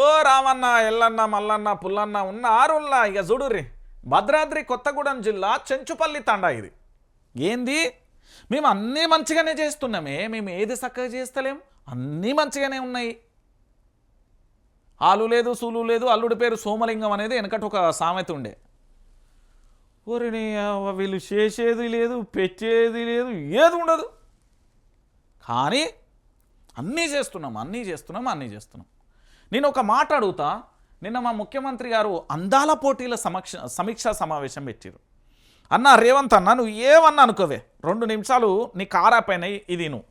ఓ రామన్న ఎల్లన్న మల్లన్న పుల్లన్న ఉన్న ఆరుల్లా ఇక చూడుర్రి భద్రాద్రి కొత్తగూడెం జిల్లా చెంచుపల్లి తండా ఇది. ఏంది? మేము అన్నీ మంచిగానే చేస్తున్నామే మేము ఏది చక్కగా చేస్తలేం? అన్నీ మంచిగానే ఉన్నాయి. ఆలు లేదు సూలు లేదు అల్లుడి పేరు సోమలింగం అనేది వెనకటి ఒక సామెత ఉండే. ఓరిని వీళ్ళు చేసేది లేదు పెట్టేది లేదు ఏది ఉండదు. కానీ అన్నీ చేస్తున్నాం అన్నీ చేస్తున్నాం అన్నీ చేస్తున్నాం. నేను ఒక మాట అడుగుతా. నిన్న మా ముఖ్యమంత్రి గారు అందాల పోటీల సమక్ష సమీక్షా సమావేశం పెట్టారు అన్న రేవంత్ అన్న నువ్వు ఏమన్నా అనుకోవే. రెండు నిమిషాలు నీ కారాపైన ఇది నువ్వు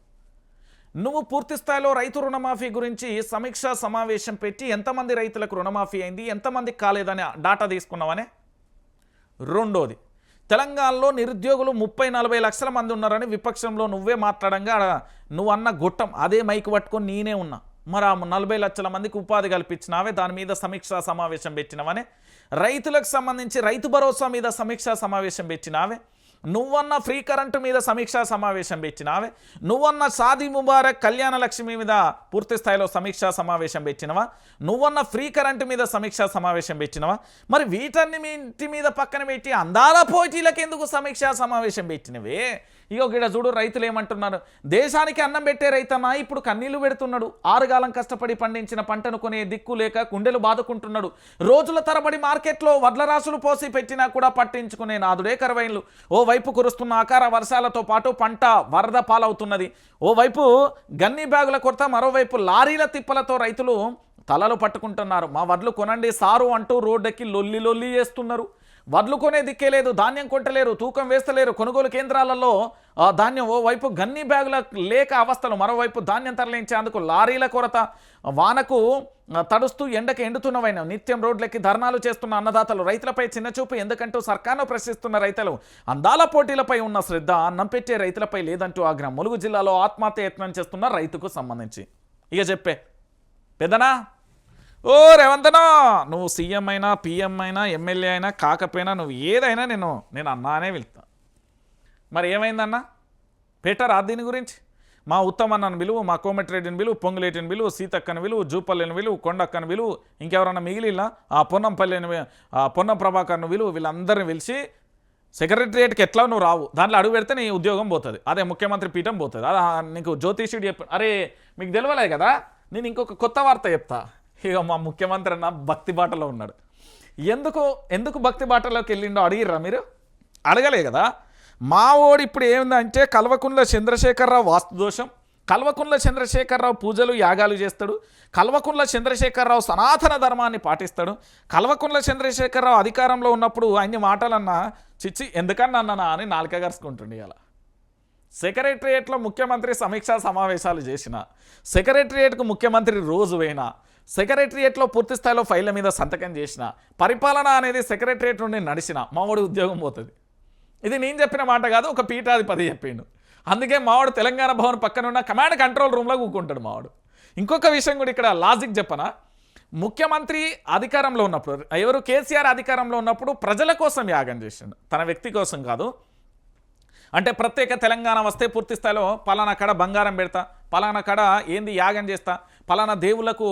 నువ్వు పూర్తి స్థాయిలో రైతు రుణమాఫీ గురించి సమీక్షా సమావేశం పెట్టి ఎంతమంది రైతులకు రుణమాఫీ అయింది ఎంతమందికి కాలేదని డాటా తీసుకున్నావనే? రెండోది తెలంగాణలో నిరుద్యోగులు ముప్పై నలభై లక్షల మంది ఉన్నారని విపక్షంలో నువ్వే మాట్లాడంగా ఆడ నువ్వు అన్న గుట్టం అదే మైక్ పట్టుకొని నేనే ఉన్నా. మరి ఆ నలభై లక్షల మందికి ఉపాధి కల్పించినావే దాని మీద సమీక్షా సమావేశం పెట్టినవనే. రైతులకు సంబంధించి రైతు భరోసా మీద సమీక్షా సమావేశం పెట్టినావే. నువ్వన్న ఫ్రీ కరెంటు మీద సమీక్షా సమావేశం పెట్టినావే? నువ్వన్న సాది ముబారక్ కళ్యాణ లక్ష్మి మీద పూర్తి స్థాయిలో సమీక్షా సమావేశం పెట్టినవా? నువ్వన్న ఫ్రీ కరెంటు మీద సమీక్షా సమావేశం పెట్టినవా? మరి వీటన్ని మీ ఇంటి మీద పక్కన పెట్టి అందాల పోటీలకు ఎందుకు సమీక్షా సమావేశం పెట్టినవే? ఇగో గిడ చూడు రైతులు ఏమంటున్నారు. దేశానికి అన్నం పెట్టే రైతన్నా ఇప్పుడు కన్నీళ్ళు పెడుతున్నాడు. ఆరుగాలం కష్టపడి పండించిన పంటను కొనే దిక్కు లేక కుండెలు బాదుకుంటున్నాడు. రోజుల తరబడి మార్కెట్లో వడ్ల రాసులు పోసి పెట్టినా కూడా పట్టించుకునే నాదుడే కరవైన్లు. ఓ వైపు కురుస్తున్న ఆకార వర్షాలతో పాటు పంట వరద పాలవుతున్నది. ఓవైపు గన్ని బ్యాగుల కొరత మరోవైపు లారీల తిప్పలతో రైతులు తలలు పట్టుకుంటున్నారు. మా వడ్లు కొనండి సారు అంటూ రోడ్డెక్కి లొల్లి లొల్లి చేస్తున్నారు. వడ్లు కొనే దిక్కే లేదు ధాన్యం కొట్టలేరు తూకం వేస్తలేరు. కొనుగోలు కేంద్రాలలో ధాన్యం ఓవైపు గన్ని బ్యాగుల లేక అవస్థలు మరోవైపు ధాన్యం తరలించేందుకు లారీల కొరత వానకు తడుస్తూ ఎండకు ఎండుతున్నవైన నిత్యం రోడ్లకి ధర్నాలు చేస్తున్న అన్నదాతలు రైతులపై చిన్నచూపు ఎందుకంటూ సర్కార్ను ప్రశ్నిస్తున్న రైతులు అందాల పోటీలపై ఉన్న శ్రద్ధ అన్నం పెట్టే రైతులపై లేదంటూ ఆగ్రహం. ములుగు జిల్లాలో ఆత్మహత్య యత్నం చేస్తున్న రైతుకు సంబంధించి. ఇక చెప్పే. పెద్దనా? ఓ రేవంతనా నువ్వు సీఎం అయినా పిఎం అయినా ఎమ్మెల్యే అయినా కాకపోయినా నువ్వు ఏదైనా నేను నేను అన్నానే వెళ్తా. మరి ఏమైందన్నా? ఆ దీని గురించి? మా ఉత్తమన్నను విలువ మా కోమటిరెడ్డిని విలువ పొంగులేటిని విలువ సీతక్కని విలువు జూపల్లిని విలువ కొండక్కని విలువు ఇంకెవరన్నా మిగిలిలా ఆ పొన్నంపల్లిని ఆ పొన్నం ప్రభాకర్ను విలువ వీళ్ళందరిని పిలిచి సెక్రటరియేట్కి ఎట్లా నువ్వు రావు? దాంట్లో అడుగు పెడితే నీ ఉద్యోగం పోతుంది. అదే ముఖ్యమంత్రి పీఠం పోతుంది. అదే నీకు జ్యోతిష్యుడు చెప్ప అరే మీకు తెలియలే కదా? నేను ఇంకొక కొత్త వార్త చెప్తా. ఇక మా ముఖ్యమంత్రి అన్న భక్తి బాటలో ఉన్నాడు. ఎందుకు ఎందుకు భక్తి బాటలోకి వెళ్ళిండో అడిగిర్రా మీరు? అడగలే కదా. మా ఓడి ఇప్పుడు ఏందంటే కల్వకుండ్ల చంద్రశేఖరరావు వాస్తు దోషం కల్వకుండ్ల చంద్రశేఖరరావు పూజలు యాగాలు చేస్తాడు కల్వకుండ్ల చంద్రశేఖరరావు సనాతన ధర్మాన్ని పాటిస్తాడు కల్వకుండ్ల చంద్రశేఖరరావు అధికారంలో ఉన్నప్పుడు అన్ని మాటలన్నా చిచ్చి ఎందుకన్నా అన్నా అని నాలుక గరుచుకుంటుండే అలా సెక్రటరియేట్లో ముఖ్యమంత్రి సమీక్షా సమావేశాలు చేసిన సెక్రటరియేట్కు ముఖ్యమంత్రి రోజు పోయినా సెక్రటరియేట్లో పూర్తి స్థాయిలో ఫైళ్ళ మీద సంతకం చేసిన పరిపాలన అనేది సెక్రటరియేట్ నుండి నడిచిన మావాడు ఉద్యోగం పోతుంది. ఇది నేను చెప్పిన మాట కాదు ఒక పీఠాధిపతి చెప్పిండు. అందుకే మావాడు తెలంగాణ భవన్ పక్కనున్న కమాండ్ కంట్రోల్ రూమ్లో కూకుంటాడు మావాడు. ఇంకొక విషయం కూడా ఇక్కడ లాజిక్ చెప్పనా? ముఖ్యమంత్రి అధికారంలో ఉన్నప్పుడు ఎవరు కేసీఆర్ అధికారంలో ఉన్నప్పుడు ప్రజల కోసం యాగం చేసిండు. తన వ్యక్తి కోసం కాదు అంటే ప్రత్యేక తెలంగాణ వస్తే పూర్తి స్థాయిలో పలానా కడ బంగారం పెడతా పలానా కడ ఏంది యాగం చేస్తా పలానా దేవులకు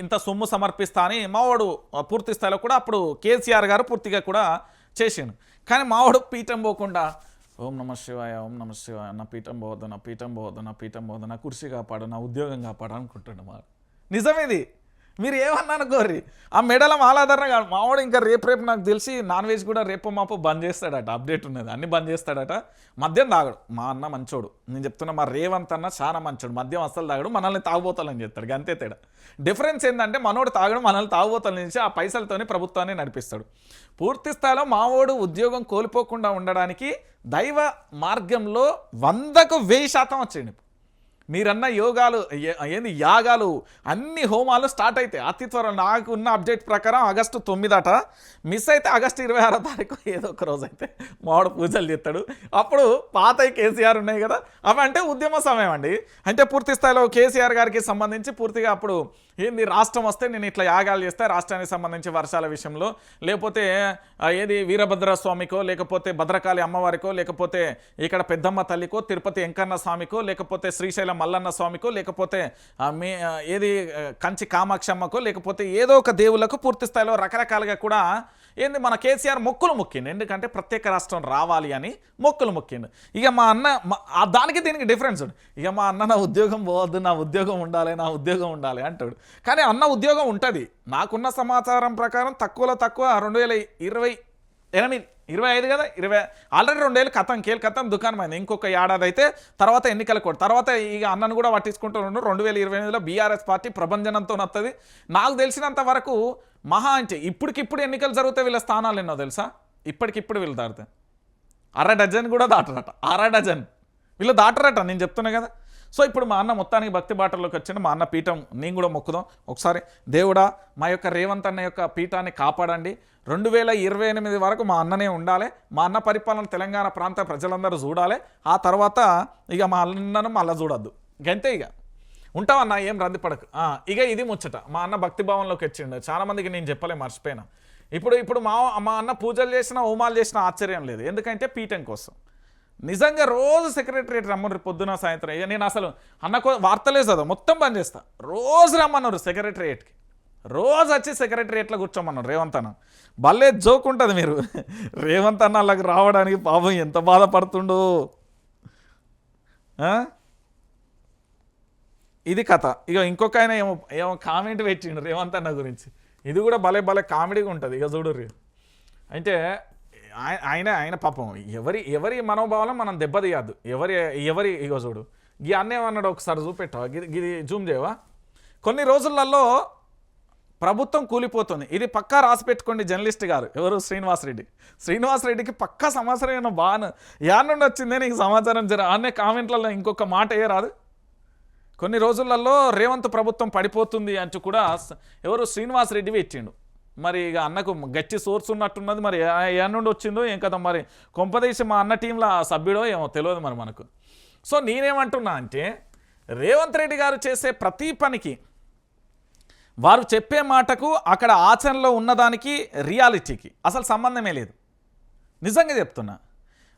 ఇంత సొమ్ము సమర్పిస్తా అని మావాడు పూర్తి స్థాయిలో కూడా అప్పుడు కేసీఆర్ గారు పూర్తిగా కూడా చేసిండు. కానీ మావాడు పీఠం పోకుండా ఓం నమ శివాయ ఓం నమ శివాయ నా పీఠం పోవద్దు నా పీఠం పోవద్దు నా పీఠం పోవద్దు నా కుర్చీ కాపాడు నా ఉద్యోగం కాపాడు అనుకుంటుండే మా నిజమేది? మీరు ఏమన్నా అనుకోర్రి ఆ మెడల మాలాధారణ కాదు. మావాడు ఇంకా రేపు రేపు నాకు తెలిసి నాన్ వెజ్ కూడా రేపు మాపు బంద్ చేస్తాడట. అప్డేట్ ఉన్నది. అన్ని బంద్ చేస్తాడట. మద్యం తాగడు. మా అన్న మంచోడు. నేను చెప్తున్నా మా రేవంత్ అన్న చాలా మంచోడు. మద్యం అస్సలు తాగడు. మనల్ని తాగుబోతాలని చెప్తాడు అంతే తేడా. డిఫరెన్స్ ఏంటంటే మనోడు తాగడం మనల్ని తాగుబోతాల నుంచి ఆ పైసలతోనే ప్రభుత్వాన్ని నడిపిస్తాడు. పూర్తి స్థాయిలో మావోడు ఉద్యోగం కోల్పోకుండా ఉండడానికి దైవ మార్గంలో వందకు వెయ్యి శాతం వచ్చింది మీరన్న యోగాలు ఏ- ఏంది యాగాలు అన్ని హోమాలు స్టార్ట్ అవుతాయి అతి త్వరలో నాకు ఉన్న అప్డేట్ ప్రకారం ఆగస్టు తొమ్మిదట. మిస్ అయితే ఆగస్టు ఇరవై ఆరో తారీఖు ఏదో ఒక రోజు అయితే మావాడు పూజలు చేస్తాడు. అప్పుడు పాత కేసీఆర్ ఉన్నాయి కదా అవి అంటే ఉద్యమ సమయం అండి. అంటే పూర్తి స్థాయిలో కేసీఆర్ గారికి సంబంధించి పూర్తిగా అప్పుడు ఏంది రాష్ట్రం వస్తే నేను ఇట్లా యాగాలు చేస్తే రాష్ట్రానికి సంబంధించి వర్షాల విషయంలో. లేకపోతే ఏది వీరభద్ర స్వామికో లేకపోతే భద్రకాళి అమ్మవారికో లేకపోతే ఇక్కడ పెద్దమ్మ తల్లికో తిరుపతి వెంకన్న స్వామికో లేకపోతే శ్రీశైలం మల్లన్న స్వామికో లేకపోతే మీ ఏది కంచి కామాక్షమ్మకో లేకపోతే ఏదో ఒక దేవులకు పూర్తి స్థాయిలో రకరకాలుగా కూడా ఏంది మన కేసీఆర్ మొక్కులు మొక్కిండు. ఎందుకంటే ప్రత్యేక రాష్ట్రం రావాలి అని మొక్కులు మొక్కిండు. ఇక మా అన్న దానికి దీనికి డిఫరెన్స్ ఉంది ఇక మా అన్న నా ఉద్యోగం పోవద్దు నా ఉద్యోగం ఉండాలి నా ఉద్యోగం ఉండాలి అంటాడు. కానీ అన్న ఉద్యోగం ఉంటుంది. నాకున్న సమాచారం ప్రకారం తక్కువలో తక్కువ రెండు వేల ఇరవై ఎనిమిది ఇరవై ఐదు కదా? ఇరవై ఆల్రెడీ రెండేళ్ళు కథం కేలు కథం దుకాణం అయింది. ఇంకొక ఏడాది అయితే తర్వాత ఎన్నికల కోడ్ తర్వాత ఇక అన్నను కూడా పట్టించుకుంటూ రెండు వేల ఇరవై ఎనిమిదిలో బీఆర్ఎస్ పార్టీ ప్రభంజనంతో వస్తుంది నాకు తెలిసినంత వరకు మహా అంటే ఇప్పటికిప్పుడు ఎన్నికలు జరిగితే వీళ్ళ స్థానాలు ఎన్నో తెలుసా? ఇప్పటికిప్పుడు వీళ్ళు దాటితే అర డజన్ కూడా దాటరట. అర డజన్. వీళ్ళు దాటరట నేను చెప్తున్నా కదా. సో ఇప్పుడు మా అన్న మొత్తానికి భక్తి బాటలోకి వచ్చిన మా అన్న పీఠం నేను కూడా మొక్కుదాం. ఒకసారి దేవుడా మా యొక్క రేవంత్ అన్న యొక్క పీఠాన్ని కాపాడండి. రెండు వేల ఇరవై ఎనిమిది వరకు మా అన్ననే ఉండాలి. మా అన్న పరిపాలన తెలంగాణ ప్రాంత ప్రజలందరూ చూడాలి. ఆ తర్వాత ఇక మా అన్నను మళ్ళీ చూడొద్దు. గంతే ఇక. ఉంటావన్నా ఏం రందిపడకు ఇక ఇది ముచ్చట. మా అన్న భక్తి భావంలోకి వచ్చిండు. చాలామందికి నేను చెప్పలే మర్చిపోయినా. ఇప్పుడు ఇప్పుడు మా మా అన్న పూజలు చేసిన హోమాలు చేసిన ఆశ్చర్యం లేదు. ఎందుకంటే పీఠం కోసం. నిజంగా రోజు సెక్రటరేట్ రమ్మన్నారు పొద్దున సాయంత్రం. ఇక నేను అసలు అన్నకో వార్తలే చదవ మొత్తం పనిచేస్తా రోజు రమ్మన్నారు సెక్రటరేట్కి రోజు వచ్చి సెక్రటరియట్లో కూర్చోమన్నారు రేవంత్ అన్న. భలే జోక్ ఉంటుంది మీరు. రేవంత్ అన్న అలాగ రావడానికి పాపం ఎంత బాధపడుతుండో? ఇది కథ. ఇక ఇంకొక ఆయన ఏమో ఏమో కామెంట్ పెట్టిండు రేవంత్ అన్న గురించి. ఇది కూడా భలే భలే కామెడీగా ఉంటుంది. ఇక చూడు అంటే ఆయన ఆయన పాపం. ఎవరి ఎవరి మనోభావాలను మనం దెబ్బతీయద్దు ఎవరి ఎవరి ఇగో చూడు. ఈ అన్నేమన్నాడు ఒకసారి చూపెట్టావా గిది ఇది జూమ్ చేయవా? కొన్ని రోజులలో ప్రభుత్వం కూలిపోతుంది. ఇది పక్కా రాసి పెట్టుకోండి జర్నలిస్ట్ గారు. ఎవరు? శ్రీనివాస్ రెడ్డి. శ్రీనివాస్ రెడ్డికి పక్కా సమాచారం ఏమో బాగా యాడ్ నుండి వచ్చిందే నీకు సమాచారం? జర అనే కామెంట్లలో ఇంకొక మాట ఏ రాదు కొన్ని రోజులలో రేవంత్ ప్రభుత్వం పడిపోతుంది అంటూ కూడా ఎవరు? శ్రీనివాస్ రెడ్డి పెట్టిండు. మరి ఇక అన్నకు గట్టి సోర్స్ ఉన్నట్టున్నది మరి ఏ- నుండి వచ్చిందో ఏం కదా మరి? కొంపదీసి మా అన్న టీంలో ఆ సభ్యుడో ఏమో తెలియదు మరి మనకు. సో నేనేమంటున్నా అంటే రేవంత్ రెడ్డి గారు చేసే ప్రతి పనికి వారు చెప్పే మాటకు అక్కడ ఆచరణలో ఉన్నదానికి రియాలిటీకి అసలు సంబంధమే లేదు. నిజంగా చెప్తున్నా.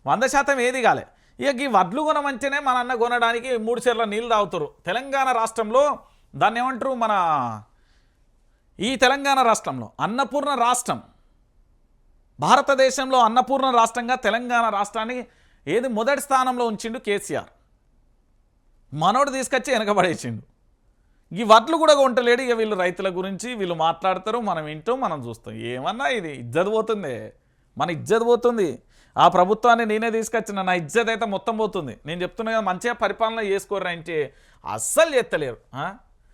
వంద శాతం ఏది కాలే. ఇక ఈ వడ్లు కొనమంటేనే మన అన్న కొనడానికి మూడు చీరల నీళ్ళు తాగుతారు. తెలంగాణ రాష్ట్రంలో దాన్ని ఏమంటారు? మన ఈ తెలంగాణ రాష్ట్రంలో అన్నపూర్ణ రాష్ట్రం. భారతదేశంలో అన్నపూర్ణ రాష్ట్రంగా తెలంగాణ రాష్ట్రాన్ని ఏది మొదటి స్థానంలో ఉంచిండు కేసీఆర్. మనోడు తీసుకొచ్చి వెనకబడేసిండు. ఈ వడ్లు కూడా కొంటలేడు ఇక వీళ్ళు రైతుల గురించి. వీళ్ళు మాట్లాడతారు మనం వింటాం మనం చూస్తాం. ఏమన్నా ఇది ఇజ్జత్ పోతుంది. మన ఇజ్జత్ పోతుంది. ఆ ప్రభుత్వాన్ని నేనే తీసుకొచ్చిన నా ఇజ్జత్ అయితే మొత్తం పోతుంది. నేను చెప్తున్నా కదా మంచిగా పరిపాలన చేసుకోరు అంటే. అస్సలు చేస్తలేరు.